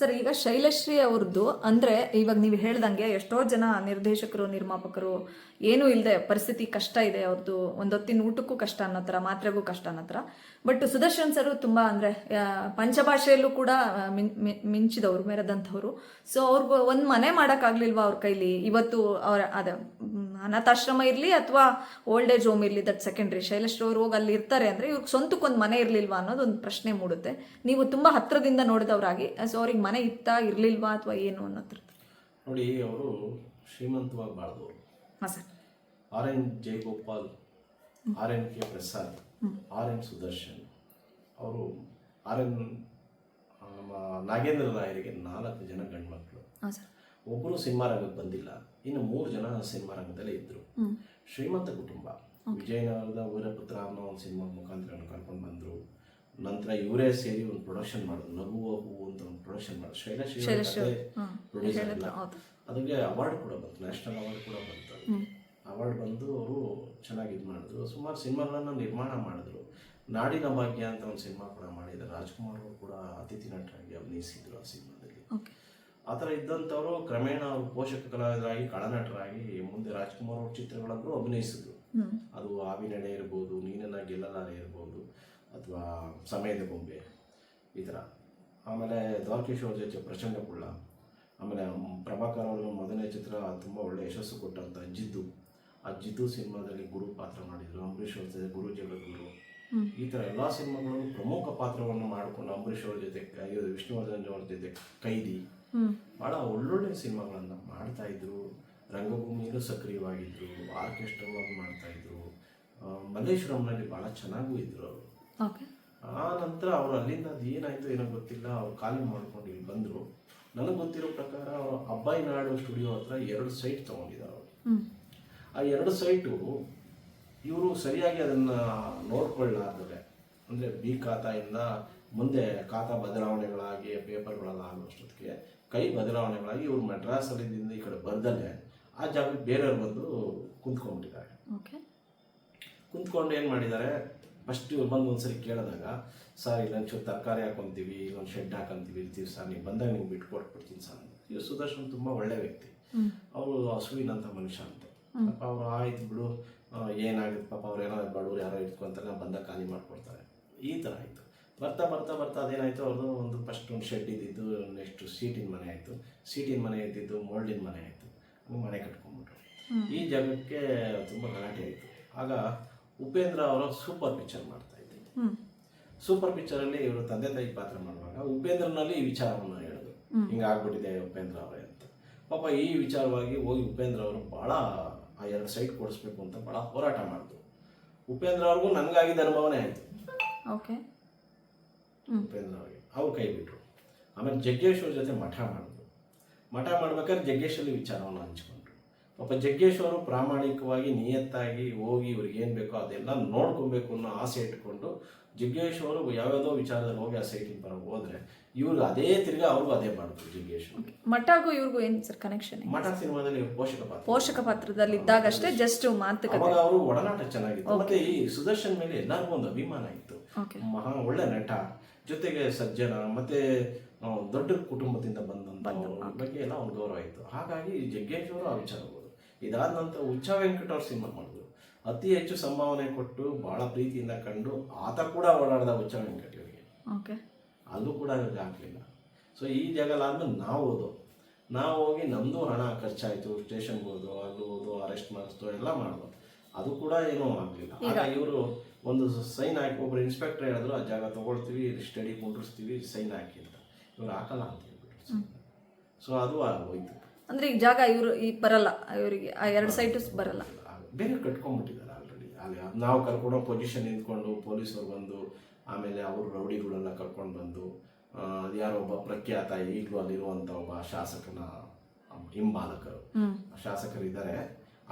Sir, ಈಗ ಶೈಲಶ್ರೀ ಅವ್ರದ್ದು ಅಂದರೆ ಇವಾಗ ನೀವು ಹೇಳ್ದಂಗೆ ಎಷ್ಟೋ ಜನ ನಿರ್ದೇಶಕರು, ನಿರ್ಮಾಪಕರು ಏನೂ ಇಲ್ಲದೆ ಪರಿಸ್ಥಿತಿ ಕಷ್ಟ ಇದೆ ಅವ್ರದ್ದು ಒಂದೊತ್ತಿನ ಊಟಕ್ಕೂ ಕಷ್ಟ ಅನ್ನೋ ಥರ, ಮಾತ್ರೆಗೂ ಕಷ್ಟ ಅನ್ನೋ ಥರ. ಬಟ್ ಸುದರ್ಶನ್ ಸರ್ ತುಂಬ ಅಂದರೆ ಪಂಚಭಾಷೆಯಲ್ಲೂ ಕೂಡ ಮಿಂಚಿದವರು, ಮೆರೆದಂಥವ್ರು. ಸೊ ಅವ್ರಿಗೆ ಒಂದು ಮನೆ ಮಾಡೋಕ್ಕಾಗಲಿಲ್ವಾ ಅವ್ರ ಕೈಲಿ? ಇವತ್ತು ಅವರ, ಅದೇ ಅನಾಥಾಶ್ರಮ ಇರಲಿ ಅಥವಾ ಓಲ್ಡ್ ಏಜ್ ಹೋಮ್ ಇರಲಿ ದಟ್ ಸೆಕೆಂಡ್ರಿ ಶೈಲಶ್ರೀ ಅವ್ರು ಹೋಗಿ ಅಲ್ಲಿ ಇರ್ತಾರೆ ಅಂದರೆ ಇವ್ರಿಗೆ ಸ್ವಂತಕ್ಕೊಂದು ಮನೆ ಇರಲಿಲ್ವಾ ಅನ್ನೋದು ಒಂದು ಪ್ರಶ್ನೆ ಮೂಡುತ್ತೆ. ನೀವು ತುಂಬ ಹತ್ತಿರದಿಂದ ನೋಡಿದವರಾಗಿ ಸೊ ಅವ್ರಿಗೆ ಮನೆ ಇತ್ತಾ ಇರಲಿಲ್ವಾ ಅಥವಾ ಏನು ಅನ್ನೋದ್ರ. ನೋಡಿ ಅವರು ಶ್ರೀಮಂತವಾಗಿ ಬಾಳ್ದವರು ಹಾಂ sir R N Jayagopal R N K Prasad R N Sudarshan ಅವರು ಆರ್ ಎನ್ ನಾಗೇಂದ್ರ ರಾಯರಿಗೆ ನಾಲ್ಕು ಜನ ಗಂಡ್ಮಕ್ಳು. ಹಾಂ ಸರ್ ಒಬ್ಬರು ಸಿನಿಮಾ ರಂಗಕ್ಕೆ ಬಂದಿಲ್ಲ. ಇನ್ನು ಮೂರು ಜನ ಸಿನಿಮಾ ರಂಗದಲ್ಲೇ ಇದ್ದರು ಶ್ರೀಮಂತ ಕುಟುಂಬ. ವಿಜಯನಗರದ ವೀರಪುತ್ರ ಅನ್ನೋ ಒಂದು ಸಿನಿಮಾ ಮುಖಾಂತರ ಕರ್ಕೊಂಡು ಬಂದರು. ನಂತರ ಇವರೇ ಸೇರಿ ಒಂದು ಪ್ರೊಡಕ್ಷನ್ ಮಾಡಿದ್ರು. ನಗುವ ಹೂ ಅಂತ ಒಂದು ಪ್ರೊಡಕ್ಷನ್ ಮಾಡಿದ್ರು. ಶೈಲಶ್ರೀ ಅದಕ್ಕೆ ಅವಾರ್ಡ್ ಕೂಡ ಬಂತು. ನ್ಯಾಷನಲ್ ಅವಾರ್ಡ್ ಕೂಡ ಬಂತು. ಅವಾರ್ಡ್ ಬಂದು ಅವರು ಚೆನ್ನಾಗಿ ಇದು ಮಾಡಿದ್ರು. ಸುಮಾರು ಸಿನಿಮಾಗಳನ್ನು ನಿರ್ಮಾಣ ಮಾಡಿದ್ರು. ನಾಡಿನ ಭಾಗ್ಯ ಅಂತ ಒಂದು ಸಿನಿಮಾ ಕೂಡ ಮಾಡಿದ್ದಾರೆ ರಾಜ್ಕುಮಾರ್ ಅವರು ಕೂಡ ಅತಿಥಿ ನಟರಾಗಿ ಅಭಿನಯಿಸಿದ್ರು ಆ ಸಿನಿಮಾದಲ್ಲಿ. ಆ ಥರ ಇದ್ದಂಥವರು ಕ್ರಮೇಣ ಅವರು ಪೋಷಕ ಕಲಾವಿದರಾಗಿ ಕಳನಟರಾಗಿ ಮುಂದೆ ರಾಜ್ಕುಮಾರ್ ಅವ್ರ ಚಿತ್ರಗಳಲ್ಲೂ ಅಭಿನಯಿಸಿದ್ರು. ಅದು ಆವಿನಡೆ ಇರ್ಬೋದು ನೀನನ್ನ ಗೆಲ್ಲಲಾರೆ ಇರ್ಬೋದು ಅಥವಾ ಸಮಯದ ಬೊಂಬೆ ಈ ಥರ. ಆಮೇಲೆ ದ್ವಾರಕೇಶ್ ಅವ್ರ ಜೊತೆ ಪ್ರಚಂಡ ಕುಳ್ಳ. ಆಮೇಲೆ ಪ್ರಭಾಕರ್ ಅವರ ಮೊದಲನೇ ಚಿತ್ರ ತುಂಬ ಒಳ್ಳೆ ಯಶಸ್ಸು ಕೊಟ್ಟಂಥ ಜಿದ್ದು. ಆ ಜಿದ್ದು ಸಿನಿಮಾದಲ್ಲಿ ಗುರು ಪಾತ್ರ ಮಾಡಿದರು ಅಂಬರೀಷ್ ಅವ್ರ ಜೊತೆ ಗುರು ಜಗದ್ಗುರು. ಈ ಥರ ಎಲ್ಲ ಸಿನಿಮಾಗಳಲ್ಲೂ ಪ್ರಮುಖ ಪಾತ್ರವನ್ನು ಮಾಡಿಕೊಂಡು ಅಂಬರೀಷ್ ಅವ್ರ ಜೊತೆ ವಿಷ್ಣುವರ್ಧನ್ ಅವ್ರ ಜೊತೆ ಕೈದಿ. ಭಾಳ ಒಳ್ಳೊಳ್ಳೆ ಸಿನಿಮಾಗಳನ್ನ ಮಾಡ್ತಾ ಇದ್ರು. ರಂಗಭೂಮಿಯಲ್ಲೂ ಸಕ್ರಿಯವಾಗಿದ್ದರು ಆರ್ಕೆಸ್ಟ್ರಾವನ್ನು ಮಾಡ್ತಾ ಇದ್ರು. ಮಲ್ಲೇಶ್ವರಂನಲ್ಲಿ ಭಾಳ ಚೆನ್ನಾಗೂ ಇದ್ರು ಅವರು. ಆ ನಂತರ ಅವರು ಅಲ್ಲಿಂದ ಅದು ಏನಾಯ್ತು ಏನೋ ಗೊತ್ತಿಲ್ಲ. ಅವ್ರು ಖಾಲಿ ಮಾಡ್ಕೊಂಡು ಇಲ್ಲಿ ಬಂದರು. ನನಗೆ ಗೊತ್ತಿರೋ ಪ್ರಕಾರ ಅವರು ಅಬ್ಬಾಯಿ ನಾಡು ಸ್ಟುಡಿಯೋ ಹತ್ರ ಎರಡು ಸೈಟ್ ತಗೊಂಡಿದ್ರು ಅವರು. ಆ ಎರಡು ಸೈಟು ಇವರು ಸರಿಯಾಗಿ ಅದನ್ನು ನೋಡ್ಕೊಳ್ಳಾರ್ದರೆ ಅಂದರೆ ಬಿ ಖಾತಾಯಿಂದ ಮುಂದೆ ಖಾತಾ ಬದಲಾವಣೆಗಳಾಗಿ ಪೇಪರ್ಗಳೆಲ್ಲ ಆಗುವಷ್ಟೊತ್ತಿಗೆ ಕೈ ಬದಲಾವಣೆಗಳಾಗಿ ಇವರು ಮಡ್ರಾಸಲ್ಲಿಂದ ಈ ಕಡೆ ಬರ್ದಲ್ಲೇ ಆ ಜಾಗಕ್ಕೆ ಬೇರೆಯವ್ರು ಬಂದು ಕುಂತ್ಕೊಂಡ್ಬಿಟ್ಟಿದ್ದಾರೆ. ಓಕೆ. ಕುಂತ್ಕೊಂಡು ಏನು ಮಾಡಿದ್ದಾರೆ? ಫಸ್ಟ್ ಇವ್ರು ಬಂದು ಒಂದ್ಸರಿ ಕೇಳಿದಾಗ ಸರ್ ಇಲ್ಲ ಒಂಚೂರು ತರಕಾರಿ ಹಾಕೊಂತೀವಿ ಇಲ್ಲೊಂದು ಶೆಡ್ ಹಾಕೊಂತೀವಿ ಇರ್ತೀವಿ ಸರ್ ನೀವು ಬಂದಾಗ ನಿಮ್ಗೆ ಬಿಟ್ಟು ಕೊಟ್ಬಿಡ್ತೀನಿ ಸರ್ ಇವ್ರು ಸುದರ್ಶನ್ ತುಂಬ ಒಳ್ಳೆ ವ್ಯಕ್ತಿ. ಅವರು ಹಸುವಿನಂಥ ಮನುಷ್ಯ ಅಂತ. ಪಾಪ ಅವ್ರು ಆಯ್ತು ಬಿಡು ಏನಾಗುತ್ತೆ ಪಾಪ ಅವ್ರು ಏನೋ ಬಡವ್ರು ಯಾರೋ ಇಟ್ಕೊಂತಾರೆ ಬಂದ ಬಂದಾಗ ಖಾಲಿ ಮಾಡಿಕೊಡ್ತಾರೆ. ಈ ಥರ ಆಯಿತು. ಬರ್ತಾ ಬರ್ತಾ ಬರ್ತಾ ಅದೇನಾಯಿತು ಅವ್ರದ್ದು ಒಂದು ಫಸ್ಟ್ ಒಂದು ಶೆಡ್ ಇದ್ದಿದ್ದು ನೆಕ್ಸ್ಟ್ ಸೀಟಿನ ಮನೆ ಆಯಿತು. ಸೀಟಿನ ಮನೆ ಇದ್ದಿದ್ದು ಮೋಲ್ಡಿನ ಮನೆ ಆಯಿತು. ಹಂಗೆ ಮನೆ ಕಟ್ಕೊಂಡ್ಬಿಟ್ರು. ಈ ಜಾಗಕ್ಕೆ ತುಂಬ ಗಲಾಟೆ ಆಯಿತು. ಆಗ ಉಪೇಂದ್ರ ಅವರು ಸೂಪರ್ ಪಿಕ್ಚರ್ ಮಾಡ್ತಾ ಇದ್ರು ಸೂಪರ್ ಪಿಕ್ಚರಲ್ಲಿ ಇವರು ತಂದೆ ತಾಯಿ ಪಾತ್ರ ಮಾಡುವಾಗ ಉಪೇಂದ್ರನಲ್ಲಿ ಈ ವಿಚಾರವನ್ನು ಹೇಳಿದ್ರು. ಹಿಂಗೆ ಆಗ್ಬಿಟ್ಟಿದೆ ಉಪೇಂದ್ರ ಅವರೇ ಅಂತ. ಪಾಪ ಈ ವಿಚಾರವಾಗಿ ಹೋಗಿ ಉಪೇಂದ್ರ ಅವರು ಭಾಳ ಆ ಎರಡು ಸೈಟ್ ಕೊಡಿಸ್ಬೇಕು ಅಂತ ಭಾಳ ಹೋರಾಟ ಮಾಡಿದ್ರು. ಉಪೇಂದ್ರ ಅವ್ರಿಗೂ ನನಗಾಗಿದ್ದ ಅನುಭವನೇ ಆಯಿತು. ಓಕೆ ಉಪೇಂದ್ರ ಅವರಿಗೆ ಅವ್ರು ಕೈ ಬಿಟ್ಟರು ಆಮೇಲೆ ಜಗ್ಗೇಶ್ ಅವ್ರ ಜೊತೆ ಮಠ ಮಾಡಿದ್ರು. ಮಠ ಮಾಡ್ಬೇಕಾದ್ರೆ ಜಗ್ಗೇಶಲ್ಲಿ ವಿಚಾರವನ್ನು ಹಂಚ್ಕೊಂಡ್ರು. ಪಾಪ ಜಗ್ಗೇಶ್ ಅವರು ಪ್ರಾಮಾಣಿಕವಾಗಿ ನಿಯತ್ತಾಗಿ ಹೋಗಿ ಇವ್ರಿಗೆ ಏನು ಬೇಕೋ ಅದೆಲ್ಲ ನೋಡ್ಕೊಬೇಕು ಅನ್ನೋ ಆಸೆ ಇಟ್ಕೊಂಡು ಜಗ್ಗೇಶ್ ಅವರು ಯಾವ್ಯಾವುದೋ ವಿಚಾರದಲ್ಲಿ ಹೋಗಿ ಆ ಸೈಟಿನ ಬರೋ ಹೋದ್ರೆ ಇವ್ರು ಅದೇ ತಿರ್ಗಾ ಅವ್ರಿಗೂ ಅದೇ ಮಾಡಿದ್ರು ಜಗ್ಗೇಶ್. ಮಠಗೂ ಇವ್ರಿಗೂ ಏನು ಸರ್ ಕನೆಕ್ಷನ್ ಮಠ ಸಿನಿಮಾದಲ್ಲಿ ಪೋಷಕ ಪಾತ್ರ. ಪೋಷಕ ಪಾತ್ರದಲ್ಲಿ ಇದ್ದಾಗಷ್ಟೇ ಜಸ್ಟ್ ಮಾತುಕತೆ. ಅವಾಗ ಅವರು ಒಡನಾಟ ಚೆನ್ನಾಗಿತ್ತು. ಮತ್ತೆ ಈ ಸುದರ್ಶನ್ ಮೇಲೆ ಎಲ್ಲರಿಗೂ ಒಂದು ಅಭಿಮಾನ ಇತ್ತು. ಮಹಾ ಒಳ್ಳೆ ನಟ. ಜೊತೆಗೆ ಸಜ್ಜನ ಮತ್ತೆ ದೊಡ್ಡ ಕುಟುಂಬದಿಂದ ಬಂದಂತ ಬಗ್ಗೆ ಎಲ್ಲ ಒಂದು ಗೌರವ ಇತ್ತು. ಹಾಗಾಗಿ ಜಗ್ಗೇಶ್ ಅವರು ಆ ವಿಚಾರ ಇದಾದ ನಂತರ ಉಚ್ಚ ವೆಂಕಟ ಅವ್ರ ಸಿನಿಮಾ ಮಾಡಿದ್ರು. ಅತಿ ಹೆಚ್ಚು ಸಂಭಾವನೆ ಕೊಟ್ಟು ಬಹಳ ಪ್ರೀತಿಯಿಂದ ಕಂಡು ಆತ ಕೂಡ ಓಡಾಡ್ದ ಉಚ್ಚ ವೆಂಕಟ ಇವರಿಗೆ. ಓಕೆ. ಅಲ್ಲೂ ಕೂಡ ಇವ್ರಿಗೆ ಆಗಲಿಲ್ಲ. ಸೊ ಈ ಜಾಗಲಾದ್ಮೇಲೆ ನಾವು ಹೋದು ನಾವು ಹೋಗಿ ನಮ್ಮದು ಹಣ ಖರ್ಚಾಯಿತು ಸ್ಟೇಷನ್ಗೆ ಹೋದು ಅಲ್ಲಿ ಹೋದು ಅರೆಸ್ಟ್ ಮಾಡಿಸ್ತು ಎಲ್ಲ ಮಾಡಿದ್ರು ಅದು ಕೂಡ ಏನೂ ಆಗಲಿಲ್ಲ. ಆಗ ಇವರು ಒಂದು ಸೈನ್ ಹಾಕಿ ಒಬ್ಬರು ಇನ್ಸ್ಪೆಕ್ಟರ್ ಹೇಳಿದ್ರು ಆ ಜಾಗ ತಗೊಳ್ತೀವಿ ಸ್ಟಡಿ ಕುಂಡ್ರಿಸ್ತೀವಿ ಸೈನ್ ಹಾಕಿ ಅಂತ. ಇವ್ರು ಹಾಕಲ್ಲ ಅಂತ ಹೇಳ್ಬಿಟ್ರು ಸೊ ಅದು ಹೋಯ್ತು. ಅಂದರೆ ಈಗ ಜಾಗ ಇವರು ಈ ಬರಲ್ಲ ಇವರಿಗೆ ಆ ಎರಡು ಸೈಟು ಬರಲ್ಲ. ಬೇರೆ ಕಟ್ಕೊಂಡ್ಬಿಟ್ಟಿದ್ದಾರೆ ಆಲ್ರೆಡಿ ಅಲ್ಲಿ ನಾವು ಕರ್ಕೊಡೋ ಪೊಸಿಷನ್ ನಿಂತ್ಕೊಂಡು ಪೊಲೀಸರು ಬಂದು ಆಮೇಲೆ ಅವರು ರೌಡಿಗಳೆಲ್ಲ ಕರ್ಕೊಂಡು ಬಂದು ಯಾರೋ ಒಬ್ಬ ಪ್ರಖ್ಯಾತ ಈಗಲೂ ಅಲ್ಲಿರುವಂಥ ಒಬ್ಬ ಶಾಸಕನ ಹಿಂಬಾಲಕರು. ಶಾಸಕರಿದ್ದಾರೆ.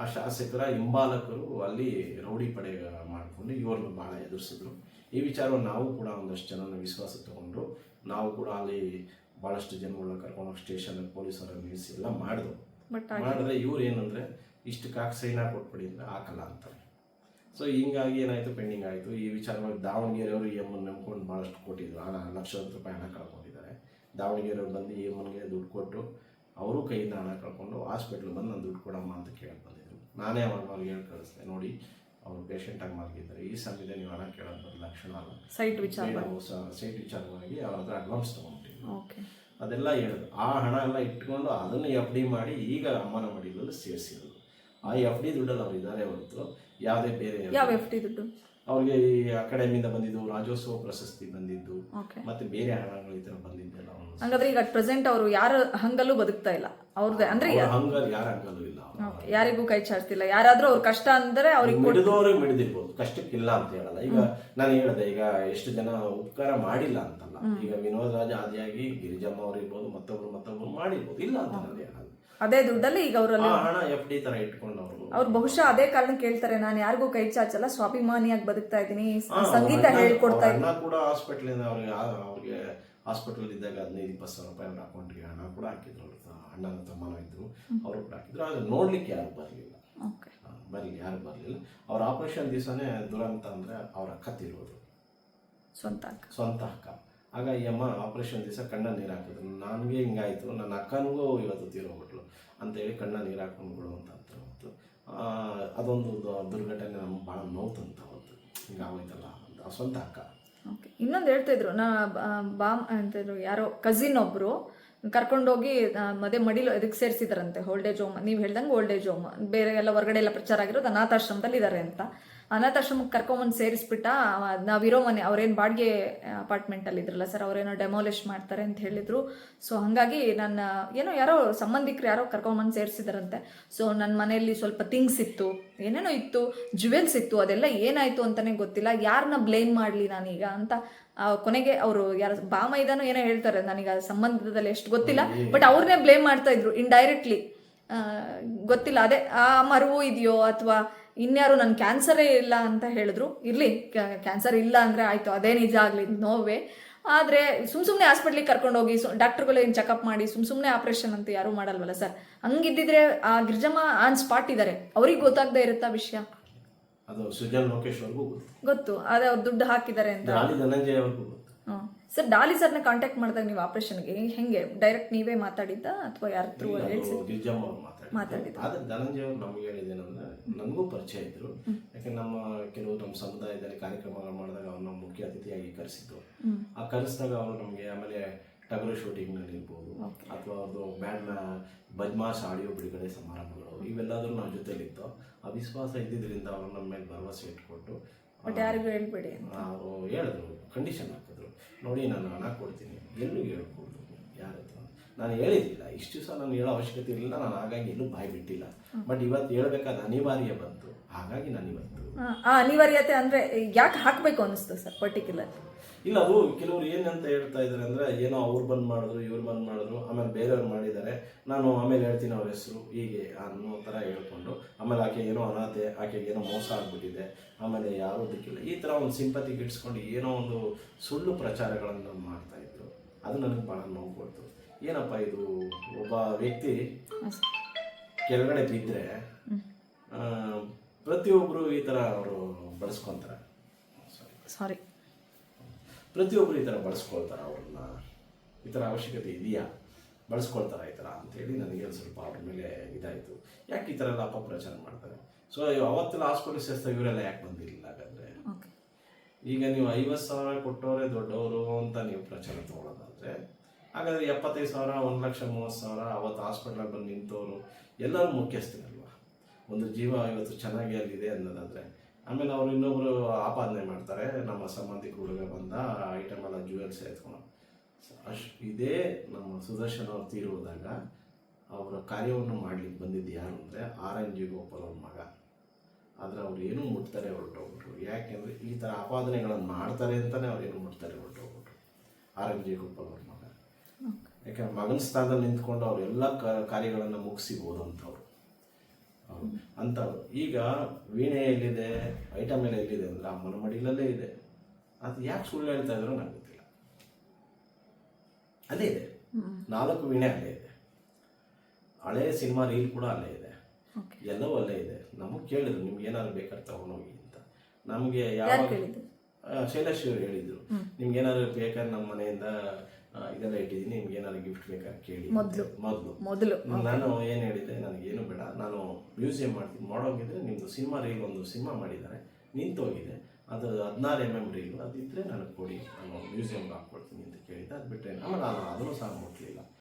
ಆ ಶಾಸಕರ ಹಿಂಬಾಲಕರು ಅಲ್ಲಿ ರೌಡಿ ಪಡೆ ಮಾಡಿಕೊಂಡು ಇವ್ರನ್ನ ಭಾಳ ಎದುರಿಸಿದ್ರು. ಈ ವಿಚಾರವನ್ನು ನಾವು ಕೂಡ ಒಂದಷ್ಟು ಜನನ ವಿಶ್ವಾಸ ತಗೊಂಡು ನಾವು ಕೂಡ ಅಲ್ಲಿ ಭಾಳಷ್ಟು ಜನಗಳನ್ನ ಕರ್ಕೊಂಡು ಸ್ಟೇಷನ್ ಪೊಲೀಸರ ನಿಲ್ಲಿಸಿ ಎಲ್ಲ ಮಾಡಿದ್ರು ಮಾಡಿದ್ರೆ ಇವ್ರು ಏನಂದ್ರೆ ಇಷ್ಟು ಕಾಕ್ ಸೈನ್ ಕೊಟ್ಬಿಡಿ ಅಂದ್ರೆ ಹಾಕಲ್ಲ ಅಂತಾರೆ. ಸೊ ಹಿಂಗಾಗಿ ಏನಾಯ್ತು ಪೆಂಡಿಂಗ್ ಆಯಿತು. ಈ ವಿಚಾರವಾಗಿ ದಾವಣಗೆರೆಯವರು ಈ ಎಮ್ಮನ್ನು ನಂಬ್ಕೊಂಡು ಭಾಳಷ್ಟು ಕೊಟ್ಟಿದ್ರು. ಹಣ ಲಕ್ಷಾಂತರ ರೂಪಾಯಿ ಹಣ ಕಳ್ಕೊಂಡಿದ್ದಾರೆ. ದಾವಣಗೆರೆಯವ್ರು ಬಂದು ಅಮ್ಮನಿಗೆ ದುಡ್ಡು ಕೊಟ್ಟು ಅವರು ಕೈಯಿಂದ ಹಣ ಕಳ್ಕೊಂಡು ಹಾಸ್ಪಿಟ್ಲ್ ಬಂದು ನಾನು ದುಡ್ಡು ಕೊಡಮ್ಮ ಅಂತ ಕೇಳಿ ಬಂದಿದ್ರು ನಾನೇ ಅವ್ರಿಗೆ ಹೇಳಿ ಕಳಿಸ್ದೆ ನೋಡಿ ಅವರು ಪೇಷಂಟಾಗಿ ಮಲಗಿದ್ದಾರೆ ಈ ಸಮಯದಲ್ಲಿ ನೀವು ಹಣ ಕೇಳೋದು ಬರೋ ಲಕ್ಷಣ ಅಲ್ಲ. ಸೈಟ್ ವಿಚಾರ. ಸೈಟ್ ವಿಚಾರವಾಗಿ ಅವ್ರ ಹತ್ರ ಅಡ್ವಾನ್ಸ್ ಓಕೆ ಅದೆಲ್ಲ ಹೇಳಿದ್ರು ಆ ಹಣ ಎಲ್ಲ ಇಟ್ಕೊಂಡು ಅದನ್ನು ಎಫ್ ಡಿ ಮಾಡಿ ಈಗ ಅಮ್ಮನ ಮಡಿಲಲ್ಲಿ ಸೇರಿಸಿರೋದು. ಆ ಎಫ್ ಡಿ ದುಡ್ಡಲ್ಲಿ ಅವ್ರು ಇದ್ದಾರೆ ಹೊರತು ಯಾವುದೇ ಬೇರೆ ಯಾವ ಎಫ್ ಡಿ ದುಡ್ಡು? ಅವ್ರಿಗೆ ಈ ಅಕಾಡೆಮಿಯಿಂದ ಬಂದಿದ್ದು ರಾಜ್ಯೋತ್ಸವ ಪ್ರಶಸ್ತಿ ಬಂದಿದ್ದು ಮತ್ತೆ ಬೇರೆ ಹಣಗಳು ಈ ತರ ಬಂದಿದ್ದೆಲ್ಲ ಹಂಗಾದ್ರೆ ಈಗ ಪ್ರೆಸೆಂಟ್ ಅವರು ಯಾರ ಹಂಗಲ್ಲೂ ಬದುಕ್ತಾ ಇಲ್ಲ. ಅವ್ರದ್ದೇ ಅಂದ್ರೆ ಹಂಗಲ್ ಯಾರ ಹಂಗಲ್ಲೂ ಇಲ್ಲ ಯಾರಿಗೂ ಕೈ ಚಾಚ್ತಿಲ್ಲ. ಯಾರಾದ್ರೂ ಅವ್ರ ಕಷ್ಟ ಅಂದ್ರೆ ಅವ್ರಿಗೆ ಮಿಡಿದವ್ರಿಗೆ ಮಿಡಿದಿರ್ಬೋದು. ಕಷ್ಟಕ್ಕಿಲ್ಲ ಅಂತ ಹೇಳಲ್ಲ. ಈಗ ನಾನು ಹೇಳಿದೆ ಈಗ ಎಷ್ಟು ಜನ ಉಪಕಾರ ಮಾಡಿಲ್ಲ ಅಂತಲ್ಲ ಈಗ ವಿನೋದ್ ರಾಜ ಆದಿಯಾಗಿ ಗಿರಿಜಮ್ಮ ಅವ್ರು ಇರ್ಬೋದು ಮತ್ತೊಬ್ರು ಮತ್ತೊಬ್ರು ಮಾಡಿರ್ಬೋದು. ಇಲ್ಲ ಅಂತ ನಾನು ಹೇಳಲ್ಲ. ಅದೇ ದುಡ್ಡಲ್ಲಿ ಈಗ ಅವರಲ್ಲಿ ಹಣ ಎಫ್ ಡಿ ತರ ಇಟ್ಕೊಂಡು ಅವರು ಬಹುಶಃ ಅದೇ ಕಾರಣ ಕೇಳ್ತಾರೆ ನಾನು ಯಾರಿಗೂ ಕೈ ಚಾಚಲ್ಲ ಸ್ವಾಭಿಮಾನಿಯಾಗಿ ಬದುಕ್ತಾ ಇದ್ದೀನಿ. ಸಂಗೀತ ಹೇಳ್ಕೊಡ್ತಾ ಇದ್ದೀನಿ ಕೂಡ ಹಾಸ್ಪಿಟ್ಲಿಂದ ಅವ್ರಿಗೆ ಅವ್ರಿಗೆ ಹಾಸ್ಪಿಟಲ್ ಇದ್ದಾಗ ಹದಿನೈದು ಇಪ್ಪತ್ತು ಸಾವಿರ ರೂಪಾಯಿ ಅವ್ರ ಅಕೌಂಟ್ಗೆ ಹಣ ಕೂಡ ಹಾಕಿದ್ರು. ಅಣ್ಣನ ತಮ್ಮನ ಇದ್ರು. ಅವರು ಕೂಡ ಹಾಕಿದ್ರು. ಆದ್ರೆ ನೋಡ್ಲಿಕ್ಕೆ ಯಾರು ಬರಲಿಲ್ಲ. ಬರಲಿ ಯಾರು ಬರಲಿಲ್ಲ. ಅವ್ರ ಆಪರೇಷನ್ ದಿವಸನೇ ದುರಂತ ಅಂದ್ರೆ ಅವ್ರ ಅಕ್ಕ ತೀರೋದು ಸ್ವಂತ ಅಕ್ಕ. ಸ್ವಂತ ಅಕ್ಕ. ಆಗ ಈ ಅಮ್ಮ ಆಪರೇಷನ್ ದಿವಸ ಕಣ್ಣ ನೀರು ಹಾಕಿದ್ರು. ನನಗೆ ಹಿಂಗಾಯ್ತು. ನನ್ನ ಅಕ್ಕನಿಗೂ ಇವತ್ತು ತೀರೋಗ್ಬಿಟ್ಲು ಅಂತೇಳಿ ಕಣ್ಣ ನೀರು ಹಾಕೊಂಡು ಬಿಡು ಅಂತ ಆ, ಅದೊಂದು ದುರ್ಘಟನೆ ನಮ್ಗೆ ಭಾಳ ನೋವು ತಂತ ಅವತ್ತು ಹಿಂಗಾಗೋಯ್ತಲ್ಲ ಅಂತ ಸ್ವಂತ ಅಕ್ಕ. ಓಕೆ, ಇನ್ನೊಂದು ಹೇಳ್ತಾ ಇದ್ರು, ನಾ ಬಾಮ್ ಅಂತಿದ್ರು ಯಾರೋ ಕಸಿನ್ ಒಬ್ರು ಕರ್ಕೊಂಡೋಗಿ ಮದೇ ಮದೆ ಮಡಿಲು ಇದಕ್ಕೆ ಸೇರಿಸಿದಾರಂತೆ ಓಲ್ಡ್ ಏಜ್ ಹೋಮ್ ನೀವು ಹೇಳ್ದಂಗೆ ಓಲ್ಡ್ ಏಜ್ ಹೋಮ್ ಬೇರೆ ಎಲ್ಲ ಹೊರಗಡೆ ಎಲ್ಲ ಪ್ರಚಾರ ಆಗಿರೋದು ಅನಾಥಾಶ್ರಮದಲ್ಲಿ ಇದ್ದಾರೆ ಅಂತ. ಅನಾಥಾಶ್ರಮಕ್ಕೆ ಕರ್ಕೊಂಬಂದು ಸೇರಿಸ್ಬಿಟ್ಟ ನಾವಿರೋ ಮನೆ ಅವ್ರೇನು ಬಾಡಿಗೆ ಅಪಾರ್ಟ್ಮೆಂಟಲ್ಲಿ ಇದ್ರಲ್ಲ ಸರ್ ಅವರೇನೋ ಡೆಮಾಲಿಷ್ ಮಾಡ್ತಾರೆ ಅಂತ ಹೇಳಿದ್ರು. ಸೊ ಹಾಗಾಗಿ ನನ್ನ ಏನೋ ಯಾರೋ ಸಂಬಂಧಿಕರು ಯಾರೋ ಕರ್ಕೊಂಬಂದು ಸೇರಿಸಿದಾರಂತೆ. ಸೊ ನನ್ನ ಮನೆಯಲ್ಲಿ ಸ್ವಲ್ಪ ಥಿಂಗ್ಸ್ ಇತ್ತು ಏನೇನೋ ಇತ್ತು ಜುವೆಲ್ಸ್ ಇತ್ತು ಅದೆಲ್ಲ ಏನಾಯಿತು ಅಂತಲೇ ಗೊತ್ತಿಲ್ಲ. ಯಾರನ್ನ ಬ್ಲೇಮ್ ಮಾಡಲಿ ನಾನೀಗ ಅಂತ ಕೊನೆಗೆ ಅವರು ಯಾರ ಬಾಮ ಇದನ್ನು ಏನೋ ಹೇಳ್ತಾರೆ ನನಗೆ ಆ ಸಂಬಂಧದಲ್ಲಿ ಎಷ್ಟು ಗೊತ್ತಿಲ್ಲ. ಬಟ್ ಅವ್ರನ್ನೇ ಬ್ಲೇಮ್ ಮಾಡ್ತಾ ಇದ್ರು ಇಂಡೈರೆಕ್ಟ್ಲಿ ಗೊತ್ತಿಲ್ಲ. ಅದೇ ಆ ಮರುವು ಇದೆಯೋ ಅಥವಾ ಇನ್ಯಾರು ನನ್ನ ಕ್ಯಾನ್ಸರೇ ಇಲ್ಲ ಅಂತ ಹೇಳಿದ್ರು ಇರಲಿ ಕ್ಯಾನ್ಸರ್ ಇಲ್ಲ ಅಂದರೆ ಆಯಿತು ಅದೇ ನಿಜ ಆಗಲಿ ನೋವೇ ಆದರೆ ಸುಮ್ ಸುಮ್ಮನೆ ಹಾಸ್ಪಿಟ್ಲಿಗೆ ಕರ್ಕೊಂಡೋಗಿ ಸು ಡಾಕ್ಟ್ರುಗಳು ಏನು ಚೆಕಪ್ ಮಾಡಿ ಸುಮ್ ಸುಮ್ಮನೆ ಆಪ್ರೇಷನ್ ಅಂತ ಯಾರೂ ಮಾಡಲ್ವಲ್ಲ ಸರ್? ಹಂಗಿದ್ದಿದ್ರೆ ಆ ಗಿರ್ಜಮ್ಮ ಆನ್ ಸ್ಪಾಟ್ ಇದ್ದಾರೆ ಅವ್ರಿಗೆ ಗೊತ್ತಾಗದೆ ಇರುತ್ತಾ ವಿಷಯ? ಅದು ಸುಜನ್ ಲೋಕೇಶ್ ಅವ್ರಿಗೂ ಗೊತ್ತು. ಗೊತ್ತು. ಅದೇ ಅವ್ರು ದುಡ್ಡು ಹಾಕಿದ್ದಾರೆ ಅಂತ. ಸರ್ ಡಾಲಿ ಸರ್ನ ಕಾಂಟ್ಯಾಕ್ಟ್ ಮಾಡಿದಾಗ ನೀವು ಆಪರೇಷನ್ಗೆ ಹೆಂಗೆ? ಡೈರೆಕ್ಟ್ ನೀವೇ ಮಾತಾಡಿದ್ದ ಅಥವಾ ಯಾರ ಥ್ರೂ ಹೇಳ್ಸಿ ಗಿರಿಜಮ್ಮ ಮಾತಾಡಿದ್ರು. ಆದ್ರೆ ಧನಂಜಯ ಅವ್ರು ನಮ್ಗೆ ಹೇಳಿದ್ದೇನಂದ್ರೆ ನನಗೂ ಪರಿಚಯ ಇದ್ರು. ಯಾಕೆ ನಮ್ಮ ಕೆಲವು ನಮ್ಮ ಸಮುದಾಯದಲ್ಲಿ ಕಾರ್ಯಕ್ರಮಗಳು ಮಾಡಿದಾಗ ಅವ್ರನ್ನ ಮುಖ್ಯ ಅತಿಥಿಯಾಗಿ ಕರೆಸಿದ್ರು ಆ ಕರೆಸಿದಾಗ ಅವರು ನಮಗೆ ಆಮೇಲೆ ಟಗರು ಶೂಟಿಂಗ್ನಲ್ಲಿ ಇರ್ಬೋದು. ಅಥವಾ ಅವ್ರದ್ದು ಬ್ಯಾಂಡ್ನ ಬದ್ಮಾಸ್ ಆಡಿಯೋ ಬಿಡುಗಡೆ ಸಮಾರಂಭಗಳು ಇವೆಲ್ಲದರೂ ನಮ್ಮ ಜೊತೆಲಿತ್ತು. ಆ ವಿಶ್ವಾಸ ಇದ್ದಿದ್ದರಿಂದ ಅವರು ನಮ್ಮ ಮೇಲೆ ಭರವಸೆ ಇಟ್ಕೊಟ್ಟು ಬಟ್ ಯಾರಿಗೂ ಹೇಳ್ಬೇಡಿ ಅವರು ಹೇಳಿದ್ರು ಕಂಡೀಷನ್ ಹಾಕಿದ್ರು. ನೋಡಿ ನಾನು ಹಣ ಕೊಡ್ತೀನಿ ಎಲ್ಲೂ ಹೇಳ್ಕೊಡ್ದು ಯಾರ ಹತ್ರ ನಾನು ಹೇಳಿದ್ದಿಲ್ಲ ಇಷ್ಟು ಸಹ ನಾನು ಹೇಳೋ ಅವಶ್ಯಕತೆ ಇರಲಿಲ್ಲ ನಾನು ಹಾಗಾಗಿ ಎಲ್ಲೂ ಬಾಯಿ ಬಿಟ್ಟಿಲ್ಲ. ಬಟ್ ಇವತ್ತು ಹೇಳ್ಬೇಕಾದ ಅನಿವಾರ್ಯ ಬಂತು ಹಾಗಾಗಿ ನಾನು ಇವತ್ತು ಆ ಅನಿವಾರ್ಯತೆ ಅಂದ್ರೆ ಯಾಕೆ ಹಾಕಬೇಕು ಅನಿಸ್ತು ಸರ್ ಪರ್ಟಿಕ್ಯುಲರ್ ಇಲ್ಲ, ಅದು ಕೆಲವರು ಏನಂತ ಹೇಳ್ತಾ ಇದ್ದಾರೆ ಅಂದ್ರೆ, ಏನೋ ಅವ್ರು ಬಂದ್ ಮಾಡಿದ್ರು, ಇವ್ರು ಬಂದ್ ಮಾಡಿದ್ರು, ಆಮೇಲೆ ಬೇರೆಯವ್ರು ಮಾಡಿದ್ದಾರೆ. ನಾನು ಆಮೇಲೆ ಹೇಳ್ತೀನಿ ಅವ್ರ ಹೆಸರು, ಹೀಗೆ ಅನ್ನೋ ಥರ ಹೇಳ್ಕೊಂಡು, ಆಮೇಲೆ ಆಕೆ ಏನೋ ಅನಾಥೆ, ಆಕೆಗೆ ಏನೋ ಮೋಸ ಆಗ್ಬಿಟ್ಟಿದೆ, ಆಮೇಲೆ ಯಾರೂ ದಿಕ್ಕಿಲ್ಲ ಈ ಥರ ಒಂದು ಸಿಂಪತಿ ಗಿಡ್ಸ್ಕೊಂಡು ಏನೋ ಒಂದು ಸುಳ್ಳು ಪ್ರಚಾರಗಳನ್ನು ಮಾಡ್ತಾ ಇದ್ರು. ಅದು ನನಗೆ ಭಾಳ ನೋವು ಕೊಡ್ತು. ಏನಪ್ಪ ಇದು? ಒಬ್ಬ ವ್ಯಕ್ತಿ ಕೆಳಗಡೆ ಬಿದ್ದರೆ ಪ್ರತಿಯೊಬ್ಬರು ಈ ಥರ ಅವರು ಬಳಸ್ಕೊತಾರೆ ಸಾರಿ ಪ್ರತಿಯೊಬ್ಬರು ಈ ಥರ ಬಳಸ್ಕೊಳ್ತಾರೆ ಅವ್ರನ್ನ. ಈ ಥರ ಅವಶ್ಯಕತೆ ಇದೆಯಾ? ಬಳಸ್ಕೊಳ್ತಾರೆ ಈ ಥರ ಅಂತೇಳಿ ನನಗೆ ಒಂದು ಸ್ವಲ್ಪ ಅವ್ರ ಮೇಲೆ ಇದಾಯಿತು. ಯಾಕೆ ಈ ಥರ ಎಲ್ಲ ಅಪಪ್ರಚಾರ ಮಾಡ್ತಾರೆ? ಸೊ ಅವತ್ತೆಲ್ಲ ಹಾಸ್ಪಿಟಲ್ ಸೇರಿಸ್ತಾ ಇವರೆಲ್ಲ ಯಾಕೆ ಬಂದಿರಲಿಲ್ಲ ಹಾಗಾದರೆ? ಈಗ ನೀವು ಐವತ್ತು ಸಾವಿರ ಕೊಟ್ಟವರೇ ದೊಡ್ಡವರು ಅಂತ ನೀವು ಪ್ರಚಾರ ತೊಗೊಳೋದಾದರೆ ಹಾಗಾದರೆ ಎಪ್ಪತ್ತೈದು ಸಾವಿರ ಒಂದು ಲಕ್ಷ ಮೂವತ್ತು ಸಾವಿರ ಅವತ್ತು ಹಾಸ್ಪಿಟ್ಲಲ್ಲಿ ಬಂದು ನಿಂತವರು ಎಲ್ಲರೂ ಮುಖ್ಯಸ್ಥರಲ್ವ? ಒಂದು ಜೀವ ಇವತ್ತು ಚೆನ್ನಾಗಿ ಅಲ್ಲಿದೆ ಅನ್ನೋದಾದ್ರೆ ಆಮೇಲೆ ಅವರು ಇನ್ನೊಬ್ರು ಆಪಾದನೆ ಮಾಡ್ತಾರೆ, ನಮ್ಮ ಸಂಬಂಧಿಕ ಹುಡುಗ ಬಂದ ಐಟಮ್ ಎಲ್ಲ ಜುವೆಲ್ಸ್ ಎತ್ಕೊಂಡು. ಅಷ್ಟು ಇದೇ ನಮ್ಮ ಸುದರ್ಶನ್ ಅವ್ರು ತೀರುವುದಾಗ ಅವರ ಕಾರ್ಯವನ್ನು ಮಾಡಲಿಕ್ಕೆ ಬಂದಿದ್ದು ಯಾರು ಅಂದರೆ ಆರ್ ಎನ್ ಜಿ ಗೋಪಾಲ್ ಅವ್ರ ಮಗ. ಆದರೆ ಅವ್ರು ಏನೂ ಮುಟ್ತಾರೆ ಹೊರಟೋಗ್ಬಿಟ್ರು. ಯಾಕೆಂದರೆ ಈ ಥರ ಆಪಾದನೆಗಳನ್ನು ಮಾಡ್ತಾರೆ ಅಂತಲೇ ಅವ್ರು ಏನು ಮುಟ್ತಾರೆ ಹೊರಟೋಗ್ಬಿಟ್ರು. ಆರ್ ಎನ್ ಜಿ ಗೋಪಾಲ್ ಅವ್ರ ಮಗ. ಯಾಕೆಂದ್ರೆ ಮಗನ ಸ್ಥಾನದಲ್ಲಿ ನಿಂತ್ಕೊಂಡು ಅವ್ರು ಎಲ್ಲ ಕಾರ್ಯಗಳನ್ನು ಮುಗಿಸಿಬೋದು ಅಂತವ್ರು ಅಂಥವ್ರು ಈಗ ವೀಣೆ ಎಲ್ಲಿದೆ? ಐಟಮ್ ಎಲ್ಲ ಎಲ್ಲಿದೆ ಅಂದ್ರೆ ಅಮ್ಮನ ಮಡಿಲಲ್ಲೇ ಇದೆ. ಅದು ಯಾಕೆ ಸುಳ್ಳು ಹೇಳ್ತಾ ಇದ್ರು ನಂಗೆ ಗೊತ್ತಿಲ್ಲ. ಅಲ್ಲೇ ಇದೆ. ನಾಲ್ಕು ವೀಣೆ ಅಲ್ಲೇ ಇದೆ. ಹಳೆ ಸಿನಿಮಾ ರೀಲ್ ಕೂಡ ಅಲ್ಲೇ ಇದೆ. ಎಲ್ಲವೂ ಅಲ್ಲೇ ಇದೆ. ನಮಗೆ ಕೇಳಿದ್ರು ನಿಮ್ಗೆ ಏನಾದ್ರು ಬೇಕಾದ್ರೆ ತಗೊಂಡೋಗಿ ಅಂತ. ನಮಗೆ ಯಾವ ಶೈಲಶ್ರೀ ಶೈಲೇಶ್ ಅವರು ಹೇಳಿದ್ರು. ನಿಮ್ಗೆ ಏನಾದ್ರು ಬೇಕಾದ್ರೆ ನಮ್ಮ ಮನೆಯಿಂದ ಇದೆಲ್ಲ ಇಟ್ಟಿದ್ದೀನಿ. ನಿಮ್ಗೆ ಏನಾದ್ರು ಗಿಫ್ಟ್ ಬೇಕಾ ಕೇಳಿ ಮೊದಲು. ಮೊದಲು. ಮೊದಲು. ನಾನು ಏನು ಹೇಳಿದ್ದೆ ನನಗೇನು ಬೇಡ. ನಾನು ಮ್ಯೂಸಿಯಂ ಮಾಡ್ತೀನಿ ಮಾಡೋಂಗಿದ್ರೆ ನಿಮ್ಮದು ಸಿನಿಮಾ ರೀಲ್ ಒಂದು ಸಿನಿಮಾ ಮಾಡಿದ್ದಾರೆ. ನಿಂತೋಗಿದೆ ಅದು ಹದಿನಾರು ಎಂ ಎಂ ರೀಲು ಅದಿದ್ದರೆ ನನಗೆ ಕೊಡಿ. ನಾನು ಮ್ಯೂಸಿಯಮ್ಗೆ ಹಾಕ್ಕೊಡ್ತೀನಿ ಅಂತ ಕೇಳಿದ್ದೆ. ಅದು ಬಿಟ್ಟರೆ ಆಮೇಲೆ ನಾನು ಅದನ್ನು ಸಹ ಮುಟ್ಲಿಲ್ಲ.